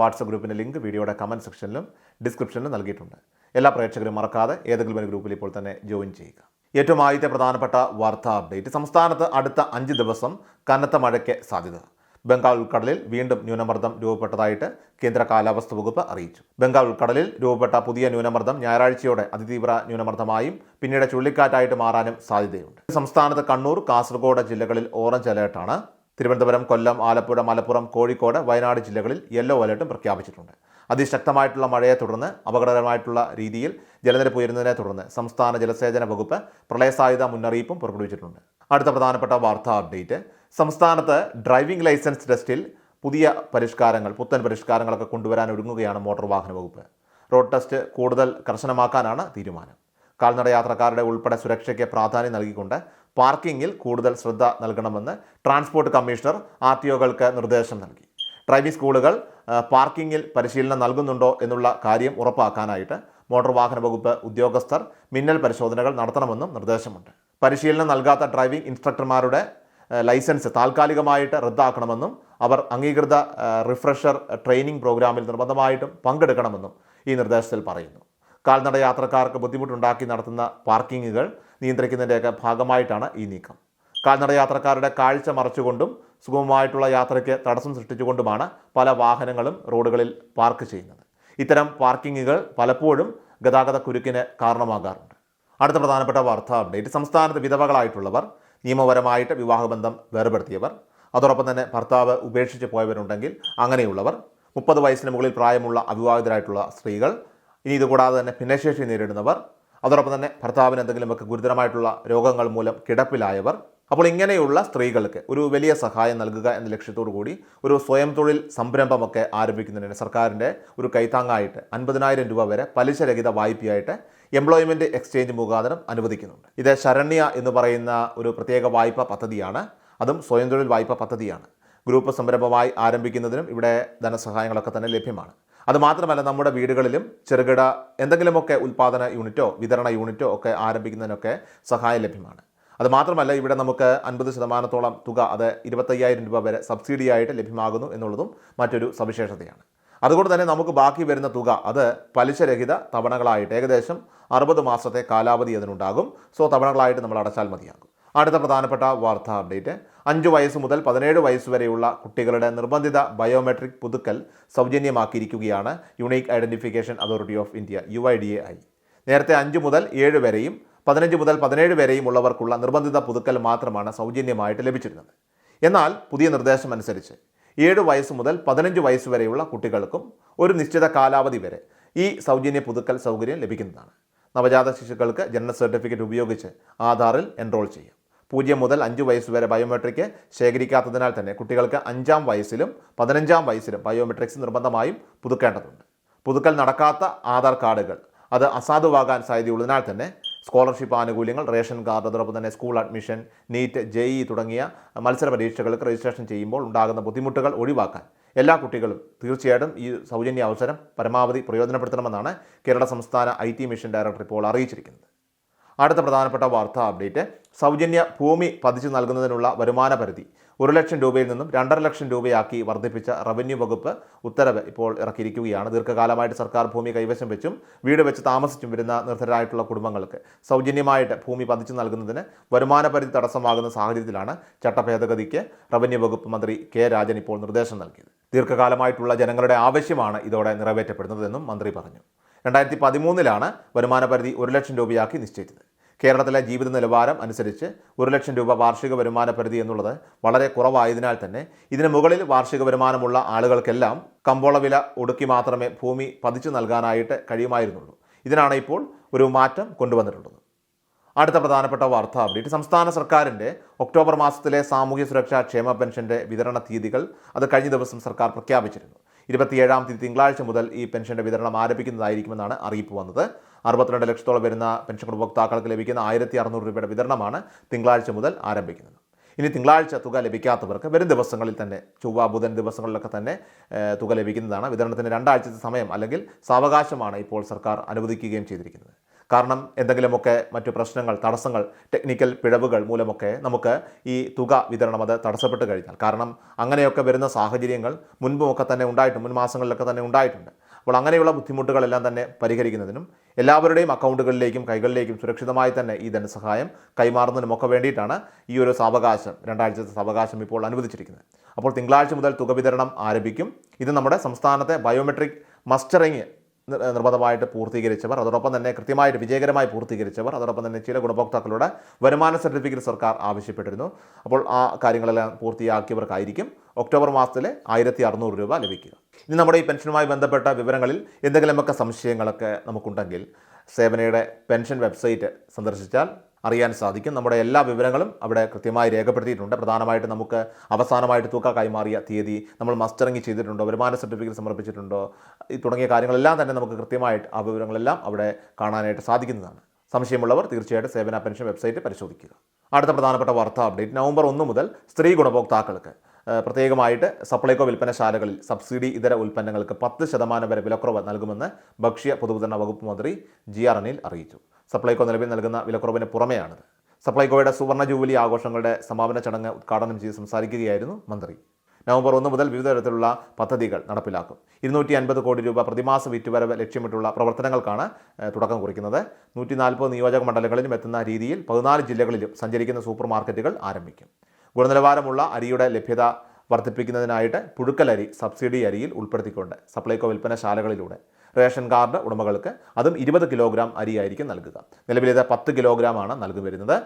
WhatsApp ഗ്രൂപ്പിന്റെ link വീഡിയോയുടെ comment സെക്ഷനിലും ഡിസ്ക്രിപ്ഷനിലും നൽകിയിട്ടുണ്ട്. എല്ലാ പ്രേക്ഷകരും മറക്കാതെ ഏതെങ്കിലും ഒരു ഗ്രൂപ്പിൽ ഇപ്പോൾ തന്നെ ജോയിൻ ചെയ്യുക. ഏറ്റവും ആദ്യത്തെ പ്രധാനപ്പെട്ട വാർത്താ അപ്ഡേറ്റ് സംസ്ഥാനത്ത് അടുത്ത അഞ്ച് ദിവസം കനത്ത മഴയ്ക്ക് സാധ്യത. ബംഗാൾ ഉൾക്കടലിൽ വീണ്ടും ന്യൂനമർദ്ദം രൂപപ്പെട്ടതായിട്ട് കേന്ദ്ര കാലാവസ്ഥ വകുപ്പ് അറിയിച്ചു. ബംഗാൾ ഉൾക്കടലിൽ രൂപപ്പെട്ട പുതിയ ന്യൂനമർദ്ദം ഞായറാഴ്ചയോടെ അതിതീവ്ര ന്യൂനമർദ്ദമായും പിന്നീട് ചുഴലിക്കാറ്റായിട്ട് മാറാനും സാധ്യതയുണ്ട്. സംസ്ഥാനത്ത് കണ്ണൂർ കാസർഗോഡ് ജില്ലകളിൽ ഓറഞ്ച് അലേർട്ടാണ് തിരുവനന്തപുരം കൊല്ലം ആലപ്പുഴ മലപ്പുറം കോഴിക്കോട് വയനാട് ജില്ലകളിൽ യെല്ലോ അലർട്ടും പ്രഖ്യാപിച്ചിട്ടുണ്ട്. അതിശക്തമായിട്ടുള്ള മഴയെ തുടർന്ന് അപകടകരമായിട്ടുള്ള രീതിയിൽ ജലനിരപ്പ് ഉയരുന്നതിനെ തുടർന്ന് സംസ്ഥാന ജലസേചന വകുപ്പ് പ്രളയസാധ്യത മുന്നറിയിപ്പും പുറപ്പെടുവിച്ചിട്ടുണ്ട്. അടുത്ത പ്രധാനപ്പെട്ട വാർത്താ അപ്ഡേറ്റ്. സംസ്ഥാനത്ത് ഡ്രൈവിംഗ് ലൈസൻസ് ടെസ്റ്റിൽ പുതിയ പരിഷ്കാരങ്ങൾ പുത്തൻ പരിഷ്കാരങ്ങളൊക്കെ കൊണ്ടുവരാൻ ഒരുങ്ങുകയാണ് മോട്ടോർ വാഹന വകുപ്പ്. റോഡ് ടെസ്റ്റ് കൂടുതൽ കർശനമാക്കാനാണ് തീരുമാനം. കാൽനട യാത്രക്കാരുടെ ഉൾപ്പെടെ സുരക്ഷയ്ക്ക് പ്രാധാന്യം നൽകിക്കൊണ്ട് പാർക്കിങ്ങിൽ കൂടുതൽ ശ്രദ്ധ നൽകണമെന്ന് ട്രാൻസ്പോർട്ട് കമ്മീഷണർ ആർ ടി ഒകൾക്ക് നിർദ്ദേശം നൽകി. ഡ്രൈവിംഗ് സ്കൂളുകൾ പാർക്കിങ്ങിൽ പരിശീലനം നൽകുന്നുണ്ടോ എന്നുള്ള കാര്യം ഉറപ്പാക്കാനായിട്ട് മോട്ടോർ വാഹന വകുപ്പ് ഉദ്യോഗസ്ഥർ മിന്നൽ പരിശോധനകൾ നടത്തണമെന്നും നിർദ്ദേശമുണ്ട്. പരിശീലനം നൽകാത്ത ഡ്രൈവിംഗ് ഇൻസ്ട്രക്ടർമാരുടെ ലൈസൻസ് താൽക്കാലികമായിട്ട് റദ്ദാക്കണമെന്നും അവർ അംഗീകൃത റിഫ്രഷർ ട്രെയിനിങ് പ്രോഗ്രാമിൽ നിർബന്ധമായിട്ടും പങ്കെടുക്കണമെന്നും ഈ നിർദ്ദേശത്തിൽ പറയുന്നു. കാൽനട യാത്രക്കാർക്ക് ബുദ്ധിമുട്ടുണ്ടാക്കി നടത്തുന്ന പാർക്കിങ്ങുകൾ നിയന്ത്രിക്കുന്നതിന്റെയൊക്കെ ഭാഗമായിട്ടാണ് ഈ നീക്കം. കാൽനട യാത്രക്കാരുടെ കാഴ്ച മറച്ചുകൊണ്ടും സുഗമമായിട്ടുള്ള യാത്രയ്ക്ക് തടസ്സം സൃഷ്ടിച്ചുകൊണ്ടുമാണ് പല വാഹനങ്ങളും റോഡുകളിൽ പാർക്ക് ചെയ്യുന്നത്. ഇത്തരം പാർക്കിങ്ങുകൾ പലപ്പോഴും ഗതാഗത കുരുക്കിന് കാരണമാകാറുണ്ട്. അടുത്ത പ്രധാനപ്പെട്ട വാർത്താ അപ്ഡേറ്റ്. സംസ്ഥാനത്ത് വിധവകളായിട്ടുള്ളവർ നിയമപരമായിട്ട് വിവാഹബന്ധം വേർപെടുത്തിയവർ അതോടൊപ്പം തന്നെ ഭർത്താവ് ഉപേക്ഷിച്ച് പോയവരുണ്ടെങ്കിൽ അങ്ങനെയുള്ളവർ മുപ്പത് വയസ്സിന് മുകളിൽ പ്രായമുള്ള അവിവാഹിതരായിട്ടുള്ള സ്ത്രീകൾ ഇനി ഇതുകൂടാതെ തന്നെ ഭിന്നശേഷി നേരിടുന്നവർ അതോടൊപ്പം തന്നെ ഭർത്താവിന് എന്തെങ്കിലുമൊക്കെ ഗുരുതരമായിട്ടുള്ള രോഗങ്ങൾ മൂലം കിടപ്പിലായവർ അപ്പോൾ ഇങ്ങനെയുള്ള സ്ത്രീകൾക്ക് ഒരു വലിയ സഹായം നൽകുക എന്ന ലക്ഷ്യത്തോടു കൂടി ഒരു സ്വയം തൊഴിൽ സംരംഭമൊക്കെ ആരംഭിക്കുന്നതിന് സർക്കാരിന്റെ ഒരു കൈത്താങ്ങായിട്ട് അൻപതിനായിരം രൂപ വരെ പലിശരഹിത വായ്പയായിട്ട് എംപ്ലോയ്മെന്റ് എക്സ്ചേഞ്ച് മുഖാന്തരം അനുവദിക്കുന്നുണ്ട്. ഇത് ശരണ്യ എന്ന് പറയുന്ന ഒരു പ്രത്യേക വായ്പ പദ്ധതിയാണ്. അതും സ്വയം തൊഴിൽ വായ്പ പദ്ധതിയാണ്. ഗ്രൂപ്പ് സംരംഭമായി ആരംഭിക്കുന്നതിനും ഇവിടെ ധനസഹായങ്ങളൊക്കെ തന്നെ ലഭ്യമാണ്. അതുമാത്രമല്ല നമ്മുടെ വീടുകളിലും ചെറുകിട എന്തെങ്കിലുമൊക്കെ ഉൽപ്പാദന യൂണിറ്റോ വിതരണ യൂണിറ്റോ ഒക്കെ ആരംഭിക്കുന്നതിനൊക്കെ സഹായം ലഭ്യമാണ്. അതുമാത്രമല്ല ഇവിടെ നമുക്ക് അൻപത് ശതമാനത്തോളം തുക അത് ഇരുപത്തയ്യായിരം രൂപ വരെ സബ്സിഡിയായിട്ട് ലഭ്യമാകുന്നു എന്നുള്ളതും മറ്റൊരു സവിശേഷതയാണ്. അതുകൊണ്ട് തന്നെ നമുക്ക് ബാക്കി വരുന്ന തുക അത് പലിശരഹിത തവണകളായിട്ട് ഏകദേശം അറുപത് മാസത്തെ കാലാവധി അതിനുണ്ടാകും. സോ തവണകളായിട്ട് നമ്മൾ അടച്ചാൽ മതിയാകും. അടുത്ത പ്രധാനപ്പെട്ട വാർത്താ അപ്ഡേറ്റ്. അഞ്ച് വയസ്സ് മുതൽ പതിനേഴ് വയസ്സ് വരെയുള്ള കുട്ടികളുടെ നിർബന്ധിത ബയോമെട്രിക് പുതുക്കൽ സൗജന്യമാക്കിയിരിക്കുകയാണ് unique identification authority of India U I D A I. നേരത്തെ അഞ്ച് മുതൽ ഏഴ് വരെയും പതിനഞ്ച് മുതൽ പതിനേഴ് വരെയും ഉള്ളവർക്കുള്ള നിർബന്ധിത പുതുക്കൽ മാത്രമാണ് സൗജന്യമായിട്ട് ലഭിച്ചിരുന്നത്. എന്നാൽ പുതിയ നിർദ്ദേശം അനുസരിച്ച് ഏഴ് വയസ്സ് മുതൽ പതിനഞ്ച് വയസ്സ് വരെയുള്ള കുട്ടികൾക്കും ഒരു നിശ്ചിത കാലാവധി വരെ ഈ സൗജന്യ പുതുക്കൽ സൗകര്യം ലഭിക്കുന്നതാണ്. നവജാത ശിശുക്കൾക്ക് ജനന സർട്ടിഫിക്കറ്റ് ഉപയോഗിച്ച് ആധാറിൽ എൻറോൾ ചെയ്യാം. പൂജ്യം മുതൽ അഞ്ച് വയസ്സ് വരെ ബയോമെട്രിക് ശേഖരിക്കാത്തതിനാൽ തന്നെ കുട്ടികൾക്ക് അഞ്ചാം വയസ്സിലും പതിനഞ്ചാം വയസ്സിലും ബയോമെട്രിക്സ് നിർബന്ധമായും പുതുക്കേണ്ടതുണ്ട്. പുതുക്കൽ നടക്കാത്ത ആധാർ കാർഡുകൾ അത് അസാധുവാകാൻ സാധ്യതയുള്ളതിനാൽ തന്നെ സ്കോളർഷിപ്പ് ആനുകൂല്യങ്ങൾ റേഷൻ കാർഡ് അതോടൊപ്പം തന്നെ school admission NEET J E തുടങ്ങിയ മത്സര പരീക്ഷകൾക്ക് രജിസ്ട്രേഷൻ ചെയ്യുമ്പോൾ ഉണ്ടാകുന്ന ബുദ്ധിമുട്ടുകൾ ഒഴിവാക്കാൻ എല്ലാ കുട്ടികളും തീർച്ചയായിട്ടും ഈ സൗജന്യ അവസരം പരമാവധി പ്രയോജനപ്പെടുത്തണമെന്നാണ് കേരള സംസ്ഥാന ഐ മിഷൻ ഡയറക്ടർ ഇപ്പോൾ അറിയിച്ചിരിക്കുന്നത്. അടുത്ത പ്രധാനപ്പെട്ട വാർത്താ അപ്ഡേറ്റ്. സൗജന്യ ഭൂമി പതിച്ചു നൽകുന്നതിനുള്ള വരുമാന പരിധി ഒരു ലക്ഷം രൂപയിൽ നിന്നും രണ്ടര ലക്ഷം രൂപയാക്കി വർദ്ധിപ്പിച്ച റവന്യൂ വകുപ്പ് ഉത്തരവ് ഇപ്പോൾ ഇറക്കിയിരിക്കുകയാണ്. ദീർഘകാലമായിട്ട് സർക്കാർ ഭൂമി കൈവശം വെച്ചും വീട് വെച്ച് താമസിച്ചും വരുന്ന നിർദ്ധരായിട്ടുള്ള കുടുംബങ്ങൾക്ക് സൗജന്യമായിട്ട് ഭൂമി പതിച്ചു നൽകുന്നതിന് വരുമാന പരിധി തടസ്സമാകുന്ന സാഹചര്യത്തിലാണ് ചട്ടഭേദഗതിക്ക് റവന്യൂ വകുപ്പ് മന്ത്രി കെ രാജൻ ഇപ്പോൾ നിർദ്ദേശം നൽകിയത്. ദീർഘകാലമായിട്ടുള്ള ജനങ്ങളുടെ ആവശ്യമാണ് ഇതോടെ നിറവേറ്റപ്പെടുന്നതെന്നും മന്ത്രി പറഞ്ഞു. രണ്ടായിരത്തി പതിമൂന്നിലാണ് വരുമാന പരിധി ഒരു ലക്ഷം രൂപയാക്കി നിശ്ചയിച്ചത്. കേരളത്തിലെ ജീവിത നിലവാരം അനുസരിച്ച് ഒരു ലക്ഷം രൂപ വാർഷിക വരുമാന പരിധി എന്നുള്ളത് വളരെ കുറവായതിനാൽ തന്നെ ഇതിന് മുകളിൽ വാർഷിക വരുമാനമുള്ള ആളുകൾക്കെല്ലാം കമ്പോള വില ഒടുക്കി മാത്രമേ ഭൂമി പതിച്ചു നൽകാനായിട്ട് കഴിയുമായിരുന്നുള്ളൂ. ഇതിനാണ് ഇപ്പോൾ ഒരു മാറ്റം കൊണ്ടുവന്നിട്ടുള്ളത്. അടുത്ത പ്രധാനപ്പെട്ട വാർത്താ അപ്ഡേറ്റ്. സംസ്ഥാന സർക്കാരിന്റെ ഒക്ടോബർ മാസത്തിലെ സാമൂഹ്യ സുരക്ഷാ ക്ഷേമ പെൻഷന്റെ വിതരണ തീയതികൾ അത് കഴിഞ്ഞ ദിവസം സർക്കാർ പ്രഖ്യാപിച്ചിരുന്നു. ഇരുപത്തിയേഴാം തീയതി തിങ്കളാഴ്ച മുതൽ ഈ പെൻഷന്റെ വിതരണം ആരംഭിക്കുന്നതായിരിക്കുമെന്നാണ് അറിയിപ്പ് വന്നത്. അറുപത്തിരണ്ട് ലക്ഷത്തോളം വരുന്ന പെൻഷൻ ഉപഭോക്താക്കൾക്ക് ലഭിക്കുന്ന ആയിരത്തി അറുന്നൂറ് രൂപയുടെ വിതരണമാണ് തിങ്കളാഴ്ച മുതൽ ആരംഭിക്കുന്നത്. ഇനി തിങ്കളാഴ്ച തുക ലഭിക്കാത്തവർക്ക് വരും ദിവസങ്ങളിൽ തന്നെ ചൊവ്വ ബുധൻ ദിവസങ്ങളിലൊക്കെ തന്നെ തുക ലഭിക്കുന്നതാണ് വിതരണത്തിന് രണ്ടാഴ്ചത്തെ സമയം അല്ലെങ്കിൽ സാവകാശമാണ് ഇപ്പോൾ സർക്കാർ അനുവദിക്കുകയും ചെയ്തിരിക്കുന്നത്. കാരണം എന്തെങ്കിലുമൊക്കെ മറ്റു പ്രശ്നങ്ങൾ തടസ്സങ്ങൾ ടെക്നിക്കൽ പിഴവുകൾ മൂലമൊക്കെ നമുക്ക് ഈ തുക വിതരണം അത് തടസ്സപ്പെട്ട് കഴിഞ്ഞാൽ കാരണം അങ്ങനെയൊക്കെ വരുന്ന സാഹചര്യങ്ങൾ മുൻപുമൊക്കെ തന്നെ ഉണ്ടായിട്ടുണ്ട് മുൻ മാസങ്ങളിലൊക്കെ തന്നെ ഉണ്ടായിട്ടുണ്ട്. അപ്പോൾ അങ്ങനെയുള്ള ബുദ്ധിമുട്ടുകളെല്ലാം തന്നെ പരിഹരിക്കുന്നതിനും എല്ലാവരുടെയും അക്കൗണ്ടുകളിലേക്കും കൈകളിലേക്കും സുരക്ഷിതമായി തന്നെ ഈ ധനസഹായം കൈമാറുന്നതിനുമൊക്കെ വേണ്ടിയിട്ടാണ് ഈ ഒരു സാവകാശം രണ്ടാഴ്ചത്തെ സാവകാശം ഇപ്പോൾ അനുവദിച്ചിരിക്കുന്നത്. അപ്പോൾ തിങ്കളാഴ്ച മുതൽ തുക വിതരണം ആരംഭിക്കും. ഇത് നമ്മുടെ സംസ്ഥാനത്തെ ബയോമെട്രിക് മസ്റ്ററിങ് നിർബന്ധമായിട്ട് പൂർത്തീകരിച്ചവർ അതോടൊപ്പം തന്നെ കൃത്യമായിട്ട് വിജയകരമായി പൂർത്തീകരിച്ചവർ അതോടൊപ്പം തന്നെ ചില ഗുണഭോക്താക്കളുടെ വരുമാന സർട്ടിഫിക്കറ്റ് സർക്കാർ ആവശ്യപ്പെട്ടിരുന്നു. അപ്പോൾ ആ കാര്യങ്ങളെല്ലാം പൂർത്തിയാക്കിയവർക്കായിരിക്കും ഒക്ടോബർ മാസത്തിലെ ആയിരത്തി രൂപ ലഭിക്കുക. ഇനി നമ്മുടെ ഈ പെൻഷനുമായി ബന്ധപ്പെട്ട വിവരങ്ങളിൽ എന്തെങ്കിലുമൊക്കെ സംശയങ്ങളൊക്കെ നമുക്കുണ്ടെങ്കിൽ സേവനയുടെ പെൻഷൻ വെബ്സൈറ്റ് സന്ദർശിച്ചാൽ അറിയാൻ സാധിക്കും. നമ്മുടെ എല്ലാ വിവരങ്ങളും അവിടെ കൃത്യമായി രേഖപ്പെടുത്തിയിട്ടുണ്ട്. പ്രധാനമായിട്ട് നമുക്ക് അവസാനമായിട്ട് തുക കൈമാറിയ തീയതി നമ്മൾ മസ്റ്ററിങ് ചെയ്തിട്ടുണ്ടോ വരുമാന സർട്ടിഫിക്കറ്റ് സമർപ്പിച്ചിട്ടുണ്ടോ തുടങ്ങിയ കാര്യങ്ങളെല്ലാം തന്നെ നമുക്ക് കൃത്യമായിട്ട് ആ വിവരങ്ങളെല്ലാം അവിടെ കാണാനായിട്ട് സാധിക്കുന്നതാണ്. സംശയമുള്ളവർ തീർച്ചയായിട്ടും സേവന പെൻഷൻ വെബ്സൈറ്റ് പരിശോധിക്കുക. അടുത്ത പ്രധാനപ്പെട്ട വാർത്താ അപ്ഡേറ്റ്. നവംബർ ഒന്ന് മുതൽ സ്ത്രീ ഗുണഭോക്താക്കൾക്ക് പ്രത്യേകമായിട്ട് സപ്ലൈകോ വിൽപ്പനശാലകളിൽ സബ്സിഡി ഇതര ഉൽപ്പന്നങ്ങൾക്ക് പത്ത് ശതമാനം വരെ വിലക്കുറവ് നൽകുമെന്ന് ഭക്ഷ്യ പൊതുവിതരണ വകുപ്പ് മന്ത്രി ജി ആർ അനിൽ അറിയിച്ചു. സപ്ലൈകോ നിലവിൽ നൽകുന്ന വിലക്കുറവിന് പുറമെയാണിത് സപ്ലൈകോയുടെ സുവർണ ജൂബിലി ആഘോഷങ്ങളുടെ സമാപന ചടങ്ങ് ഉദ്ഘാടനം ചെയ്ത് സംസാരിക്കുകയായിരുന്നു മന്ത്രി. നവംബർ ഒന്ന് മുതൽ വിവിധ തരത്തിലുള്ള പദ്ധതികൾ നടപ്പിലാക്കും. ഇരുന്നൂറ്റി അൻപത് കോടി രൂപ പ്രതിമാസ വിറ്റുവരവ് ലക്ഷ്യമിട്ടുള്ള പ്രവർത്തനങ്ങൾക്കാണ് തുടക്കം കുറിക്കുന്നത്. നൂറ്റി നാൽപ്പത് നിയോജക മണ്ഡലങ്ങളിലും എത്തുന്ന രീതിയിൽ പതിനാല് ജില്ലകളിലും സഞ്ചരിക്കുന്ന സൂപ്പർ മാർക്കറ്റുകൾ ആരംഭിക്കും. ഗുണനിലവാരമുള്ള അരിയുടെ ലഭ്യത വർദ്ധിപ്പിക്കുന്നതിനായിട്ട് പുഴുക്കലരി സബ്സിഡി അരിയിൽ ഉൾപ്പെടുത്തിക്കൊണ്ട് സപ്ലൈകോ വിൽപ്പനശാലകളിലൂടെ റേഷൻ കാർഡ് ഉടമകൾക്ക് അതും ഇരുപത് കിലോഗ്രാം അരിയായിരിക്കും നൽകുക. നിലവിലേത് പത്ത് കിലോഗ്രാമാണ് നൽകി വരുന്നത്.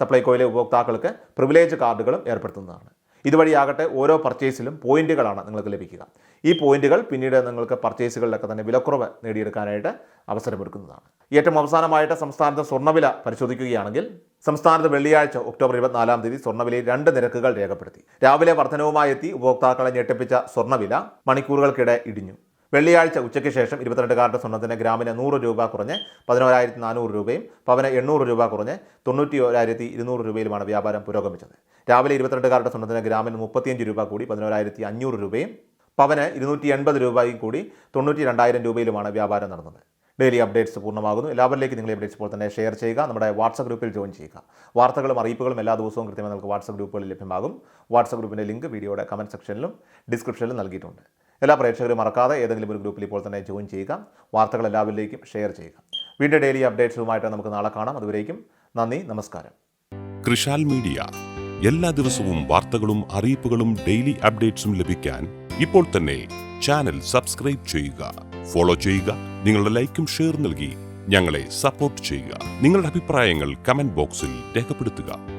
സപ്ലൈകോയിലെ ഉപഭോക്താക്കൾക്ക് പ്രിവിലേജ് കാർഡുകളും ഏർപ്പെടുത്തുന്നതാണ്. ഇതുവഴിയാകട്ടെ ഓരോ പർച്ചേസിലും പോയിന്റുകളാണ് നിങ്ങൾക്ക് ലഭിക്കുക. ഈ പോയിന്റുകൾ പിന്നീട് നിങ്ങൾക്ക് പർച്ചേസുകളിലൊക്കെ തന്നെ വിലക്കുറവ് നേടിയെടുക്കാനായിട്ട് അവസരമൊരുക്കുന്നതാണ്. ഏറ്റവും അവസാനമായിട്ട് സംസ്ഥാനത്ത് സ്വർണവില പരിശോധിക്കുകയാണെങ്കിൽ സംസ്ഥാനത്ത് വെള്ളിയാഴ്ച ഒക്ടോബർ ഇരുപത്തിനാലാം തീയതി സ്വർണവിലയിൽ രണ്ട് നിരക്കുകൾ രേഖപ്പെടുത്തി. രാവിലെ വർധനവുമായി എത്തി ഉപഭോക്താക്കളെ ഞെട്ടിപ്പിച്ച സ്വർണവില മണിക്കൂറുകൾക്കിടെ ഇടിഞ്ഞു. വെള്ളിയാഴ്ച ഉച്ചയ്ക്ക് ശേഷം ഇരുപത്തിരണ്ട് കാരറ്റ് സ്വർണത്തിന് ഗ്രാമിന് നൂറ് രൂപ കുറഞ്ഞ് പതിനോരായിരത്തി നാനൂറ് രൂപയും പവന് എണ്ണൂറ് രൂപ കുറഞ്ഞ് തൊണ്ണൂറ്റി ഒരായിരത്തി ഇരുന്നൂറ് രൂപയിലുമാണ് വ്യാപാരം പുരോഗമിച്ചത്. രാവിലെ ഇരുപത്തിരണ്ട് കാരറ്റ് സ്വർണത്തിന് ഗ്രാമിന് മുപ്പത്തിയഞ്ച് രൂപ കൂടി പതിനോരായിരത്തി അഞ്ഞൂറ് രൂപയും പവന് ഇരുന്നൂറ്റി എൺപത് രൂപയും കൂടി തൊണ്ണൂറ്റി രണ്ടായിരം രൂപയിലുമാണ് വ്യാപാരം നടന്നത്. ഡെയിലി അപ്ഡേറ്റ്സ് പൂർണമാകുന്നു. എല്ലാവരിലേക്കും നിങ്ങൾ അപ്ഡേറ്റ്സ് ഇപ്പോൾ തന്നെ ഷെയർ ചെയ്യുക. നമ്മുടെ വാട്സപ്പ് ഗ്രൂപ്പിൽ ജോയിൻ ചെയ്യുക. വാർത്തകളും അറിയിപ്പുകളും എല്ലാ ദിവസവും കൃത്യമായി നമുക്ക് വാട്സപ്പ് ഗ്രൂപ്പുകളിൽ ലഭ്യമാകും. വാട്സപ്പ് ഗ്രൂപ്പിന്റെ ലിങ്ക് വീഡിയോയുടെ കമന്റ് സെക്ഷനിലും ഡിസ്ക്രിപ്ഷനിലും നൽകിയിട്ടുണ്ട്. എല്ലാ പ്രേക്ഷകരും മറക്കാതെ ഏതെങ്കിലും ഒരു ഗ്രൂപ്പിൽ ഇപ്പോൾ തന്നെ ജോയിൻ ചെയ്യുക വാർത്തകൾ എല്ലാവരിലേക്കും ഷെയർ ചെയ്യുക. വീണ്ടും ഡെയിലി അപ്ഡേറ്റ്സുമായിട്ട് നമുക്ക് നാളെ കാണാം. അതുവരേക്കും നന്ദി നമസ്കാരം. കൃഷാൽ മീഡിയ. എല്ലാ ദിവസവും വാർത്തകളും അറിയിപ്പുകളും ഡെയിലി അപ്ഡേറ്റ്സും ലഭിക്കാൻ ഇപ്പോൾ തന്നെ ചാനൽ സബ്സ്ക്രൈബ് ചെയ്യുക. ഫോളോ ചെയ്യുക നിങ്ങളുടെ ലൈക്കും ഷെയർ നൽകി ഞങ്ങളെ സപ്പോർട്ട് ചെയ്യുക. നിങ്ങളുടെ അഭിപ്രായങ്ങൾ കമന്റ് ബോക്സിൽ രേഖപ്പെടുത്തുക.